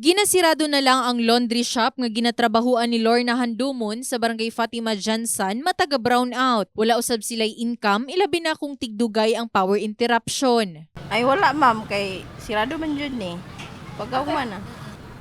Ginasirado na lang ang laundry shop nga ginatrabahuan ni Lorna Handumon sa barangay Fatima Jansan mataga brown out. Wala usab sila'y income, ilabi na kung tigdugay ang power interruption. Ay wala ma'am kay sirado man jud ni. Pag ako man ah.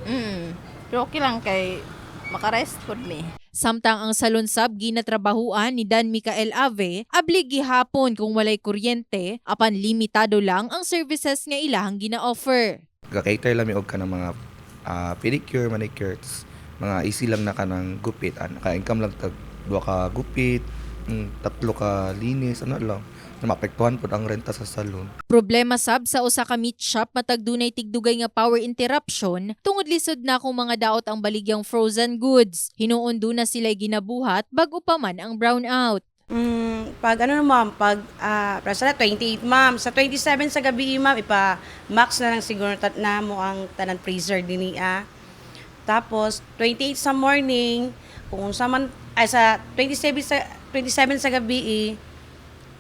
Mm. Pero okay lang kay makarest pod mi. Samtang ang salon sab ginatrabahuan ni Dan Micael Ave, ablig gihapon kung walay kuryente, apan limitado lang ang services nga ilahang gina-offer. Ga-cater lang mi og ka ng mga ah, pedicure, manicure, tas mga easy lang na ka ng gupit. Ano, ka-income lang tag duha ka gupit, mm, tatlo ka linis, ano lang. Na maapektuhan pod ang renta sa salon. Problema sab sa usa ka meat shop matag dunay tigdugay nga power interruption tungod lisod na kung mga daot ang baligyang frozen goods. Hinuon do na sila ginabuhat bago pa man ang brownout. Mm, pag ano na ma'am, pag para sa 28 ma'am, sa 27 sa gabi ma'am, ipa max na lang siguro tat na mo ang tanan freezer dini ah. Tapos 28 sa morning, kung sa man ay sa 27 sa 27 sa gabi eh,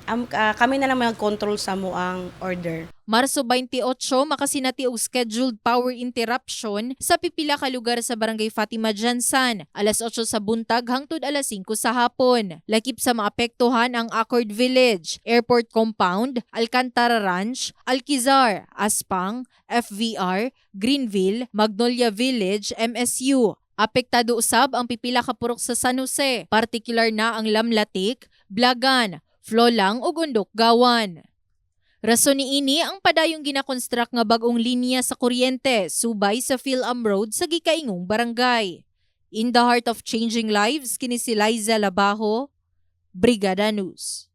am- ah, kami na lang mag-control sa mo ang order. Marso 28 makasinati og scheduled power interruption sa pipila ka lugar sa barangay Fatima Jansan. Alas 8 sa buntag hangtod alas 5 sa hapon. Lakip sa maapektuhan ang Accord Village, Airport Compound, Alcantara Ranch, Alkizar, Aspang, FVR, Greenville, Magnolia Village, MSU. Apektado usab ang pipila ka purok sa San Jose, partikular na ang Lamlatik, Blagan, Flolang ug Undok Gawan. Rason ni ini ang padayong ginakonstruct nga bagong linya sa kuryente subay sa Philam Road sa gikaingong barangay. In the heart of changing lives kini si Liza Labajo, Brigada News.